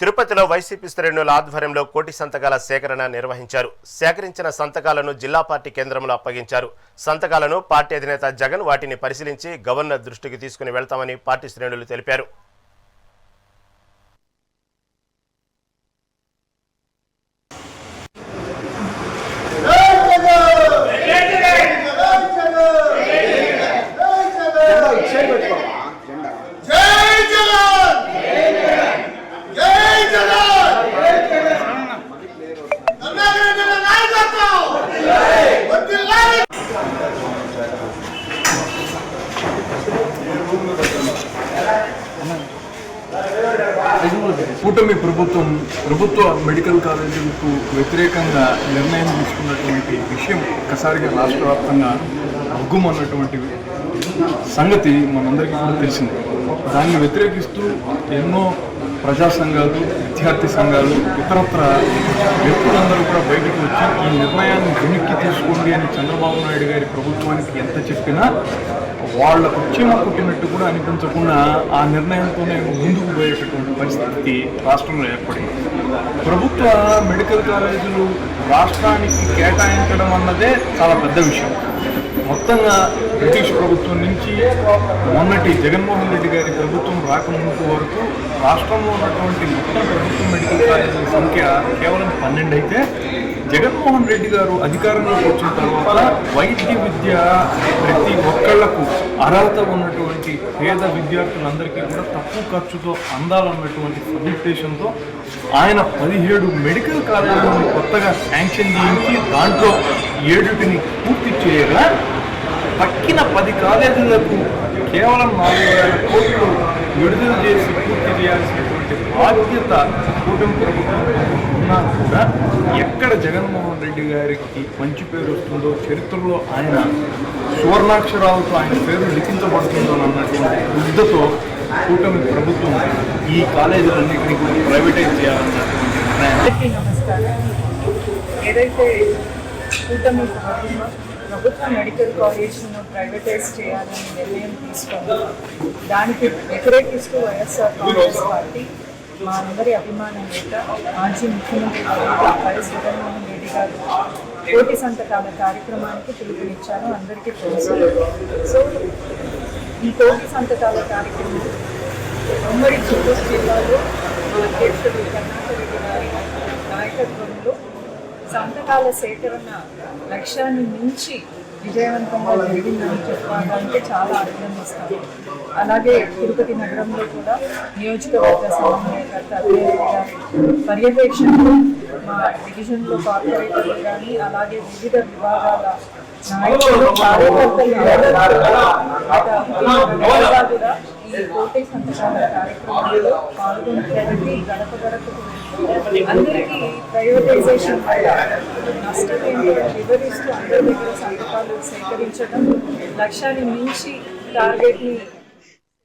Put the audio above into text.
తిరుపతిలో వైసీపీ శ్రేణుల ఆధ్వర్యంలో కోటి సంతకాల సేకరణ నిర్వహించారు సేకరించిన సంతకాలను జిల్లా పార్టీ కేంద్రంలో అప్పగించారు సంతకాలను పార్టీ అధినేత జగన్ వాటిని పరిశీలించి గవర్నర్ దృష్టికి తీసుకుని వెళ్తామని పార్టీ శ్రేణులు తెలిపారు Thank you. కూటమి ప్రభుత్వం ప్రభుత్వ మెడికల్ కాలేజీలకు వ్యతిరేకంగా నిర్ణయం తీసుకున్నటువంటి విషయం ఒక్కసారిగా రాష్ట్ర వ్యాప్తంగా అగ్గుమన్నటువంటి సంగతి మనందరికీ కూడా తెలిసింది. దాన్ని వ్యతిరేకిస్తూ ఎన్నో ప్రజా సంఘాలు విద్యార్థి సంఘాలు ఇతరత్ర వ్యక్తులందరూ కూడా బయటకు వచ్చి ఈ నిర్ణయాన్ని వెనక్కి తీసుకోండి అని చంద్రబాబు నాయుడు గారి ప్రభుత్వానికి ఎంత చెప్పినా వాళ్ళ చీమ పుట్టినట్టు కూడా అనిపించకుండా ఆ నిర్ణయంతోనే ముందుకు పోయేటటువంటి పరిస్థితి రాష్ట్రంలో ఏర్పడింది. ప్రభుత్వ మెడికల్ కాలేజీలు రాష్ట్రానికి కేటాయించడం అన్నదే చాలా పెద్ద విషయం. మొత్తంగా బ్రిటిష్ ప్రభుత్వం నుంచి మొన్నటి జగన్మోహన్ రెడ్డి గారి ప్రభుత్వం రాకముందు వరకు రాష్ట్రంలో ఉన్నటువంటి మొత్తం సంఖ్య కేవలం పన్నెండు అయితే జగన్మోహన్ రెడ్డి గారు అధికారంలోకి వచ్చిన తర్వాత వైద్య విద్య ప్రతి ఒక్కళ్ళకు అర్హత ఉన్నటువంటి పేద విద్యార్థులందరికీ కూడా తక్కువ ఖర్చుతో అందాలన్నటువంటి సదుద్దేశంతో ఆయన పదిహేడు మెడికల్ కాలేజీలను కొత్తగా శాంక్షన్ చేయించి దాంట్లో ఏడుటిని పూర్తి చేయగా తక్కిన పది కాలేజీలకు కేవలం నాలుగు వేల బాధ్యత కూటమి ప్రభుత్వం ఉన్నా కూడా ఎక్కడ జగన్మోహన్ రెడ్డి గారికి మంచి పేరు వస్తుందో చరిత్రలో ఆయన సువర్ణాక్షరాలతో ఆయన పేరు లిఖించబడుతుందో అన్నటువంటి బుద్ధతో కూటమి ప్రభుత్వం ఈ కాలేజీలన్నింటినీ కూడా ప్రైవేటైజ్ చేయాలన్నటువంటి ఏదైతే కూటమి ప్రభుత్వం ప్రభుత్వ మెడికల్ కాలేజ్ను ప్రైవేటైజ్ చేయాలని నిర్ణయం తీసుకుందో దానికి వ్యతిరేకిస్తూ వైఎస్ఆర్ కాంగ్రెస్ పార్టీ మా అందరి అభిమాన నేత మాజీ ముఖ్యమంత్రి వైఎస్ జగన్మోహన్ రెడ్డి గారు కోటి సంతకాల కార్యక్రమానికి పిలుపునిచ్చారు. అందరికీ తెలుసు. సో ఈ కోటి సంతకాల కార్యక్రమం ఉమ్మడి చిత్తూరు జిల్లాలో మా అధ్యక్షుడు కర్ణాకర్ రెడ్డి గారి నాయకత్వంలో సంతకాల సేకరణ లక్ష్యాన్ని మించి విజయవంతంగా జరిగిందని చెప్పాలంటే చాలా అభినందిస్తాను అలాగే తిరుపతి నగరంలో కూడా నియోజకవర్గ సమన్వయకర్త పర్యవేక్షణ పర్యవేక్షణలో మా డివిజన్లో కార్పొరేటర్లు కానీ అలాగే వివిధ విభాగాల నాయకులు కార్యకర్తలు ఈ కోటి సంతకాల కార్యక్రమంలో పాల్గొని గడప గడపకు అందరికీ ప్రైవేటైజేషన్ వల్ల నష్టం ఏంటో వివరిస్తూ అందరి దగ్గర సంతకాలు సేకరించడం లక్ష్యాన్ని మించి టార్గెట్ని